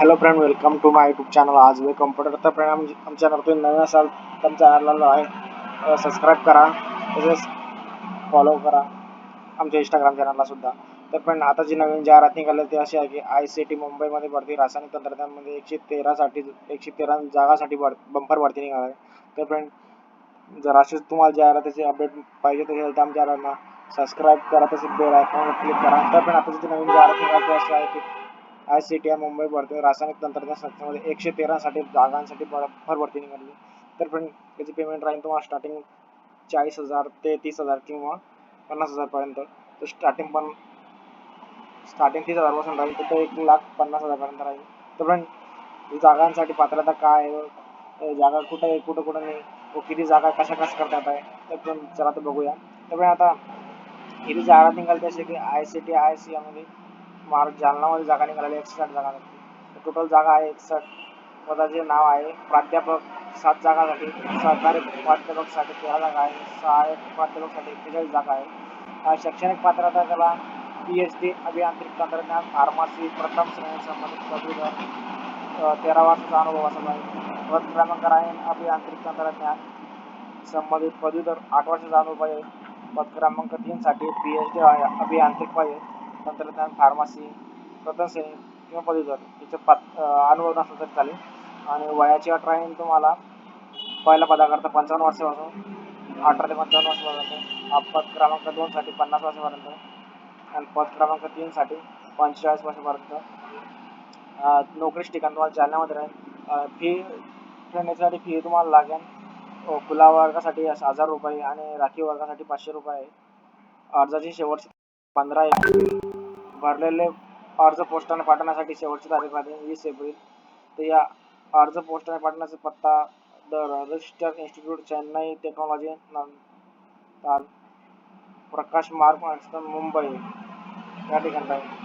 Hello friend welcome to my YouTube channel आज वे computer तर फ्रेंड आम आमच्या चॅनल नवीन असाल तर आमच्या चॅनलला आहे सबस्क्राईब करा. तसेच फॉलो करा. आमच्या इंस्टाग्राम चॅनलला सुद्धा. तर फ्रेंड आता जी नवीन जाहिरात निघाली ती अशी आहे की आय सी टी मुंबईमध्ये भरती रासायनिक तंत्रज्ञानमध्ये एकशे तेरासाठी एकशे तेरा जागासाठी भर बंपर भरती निघाली आहे. तर फ्रेंड जर अशीच तुम्हाला जाहिरातीचे अपडेट पाहिजे असेल तर आमच्या चॅनलला सबस्क्राईब करा तसेच बेल आयकॉनवर क्लिक करा. तर फ्रेंड आता जी नवीन जाहिरात निघाली ती अशी आहे की I C T I Mumbai भरती रासायनिक तंत्रज्ञान संस्थेमध्ये एकशे तेरासाठी जागांसाठी भर भरती निघाली. तर पण त्याची पेमेंट राहील तुम्हाला स्टार्टिंग चाळीस हजार ते तीस हजार किंवा पन्नास हजारपर्यंत तर स्टार्टिंग पण स्टार्टिंग तीस हजारपासून राहील तर ते एक लाख पन्नास हजारपर्यंत राहील तर पण जागांसाठी पात्रता काय आहे? जागा कुठं आहे? कुठं कुठं नाही? व किती जागा कशा कशा करतात आहे? तर पण चला तर बघूया. तर पण आता ही जी जाहिरात निघाली त्याची की I C T I C यामध्ये महाराज जालनामध्ये जागा निघालेली एकसष्ट जागा टोटल जागा आहे एकसष्ट. पदाचे नाव आहे प्राध्यापक सात जागासाठी सहकारी प्राध्यापकसाठी तेरा जागा आहे सहाय्यक प्राध्यापकसाठी एक्केचाळीस जागा आहे. शैक्षणिक पात्रता त्याला पी एच डी अभियांत्रिक तंत्रज्ञान फार्मसी प्रथम श्रेणी संबंधित पदवीधर तेरा वर्षाचा अनुभव असा आहे. पद क्रमांक आहे अभियांत्रिक तंत्रज्ञान. संबंधित पदवीधर आठ वर्षाचा अनुभव आहे. पद क्रमांक तीनसाठी पी एच डी अभियांत्रिक पाहिजे. तंत्रज्ञान फार्मसी प्रथम श्रेणी किंवा पदवीधर याचं पात अनुभव नसला तरी चालेल. आणि वयाची अठरा आहे तुम्हाला. पहिला पदाकरता पंचावन्न वर्षापासून अठरा ते पंचावन्न वर्षापर्यंत पद क्रमांक दोनसाठी पन्नास वर्षापर्यंत आणि पद क्रमांक तीनसाठी पंचेचाळीस वर्षापर्यंत. नोकरीच ठिकाण तुम्हाला जालन्यामध्ये राहील. फी ठेवण्यासाठी फी तुम्हाला लागेल. खुला वर्गासाठी हजार रुपये आणि राखीव वर्गासाठी पाचशे रुपये. अर्जाची शेवटची पंधरा एप्रिल भरलेले अर्ज पोस्टाने पाठवण्यासाठी शेवटची तारीख आहे वीस एप्रिल. तर या अर्ज पोस्टाने पाठवण्याचा पत्ता the register institute Chennai technology Prakash Marg Mumbai. या ठिकाणी आहे.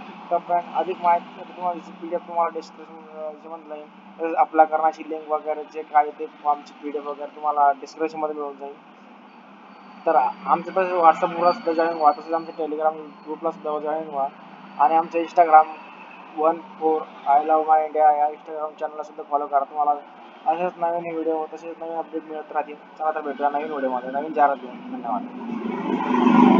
अधिक माहिती तुम्हाला पी डी एफ तुम्हाला डिस्क्रिप्शन याच्यामध्ये तसेच अप्लाय करण्याची लिंक वगैरे जे काय ते फॉर्मची पी डी एफ वगैरे तुम्हाला डिस्क्रिप्शनमध्ये मिळून जाईल. तर आमचं तसं व्हॉट्सअपवर सुद्धा जॉईन व्हा. तसेच आमच्या टेलिग्राम ग्रुपला सुद्धा जॉईन व्हा. आणि आमचं Instagram one four I love my India या इंस्टाग्राम चॅनलला सुद्धा फॉलो करा. तुम्हाला असेच नवीन व्हिडिओ तसेच नवीन अपडेट मिळत राहतील. चला तर भेटूया नवीन व्हिडिओमध्ये नवीन जाहिरात घेऊन धन्यवाद.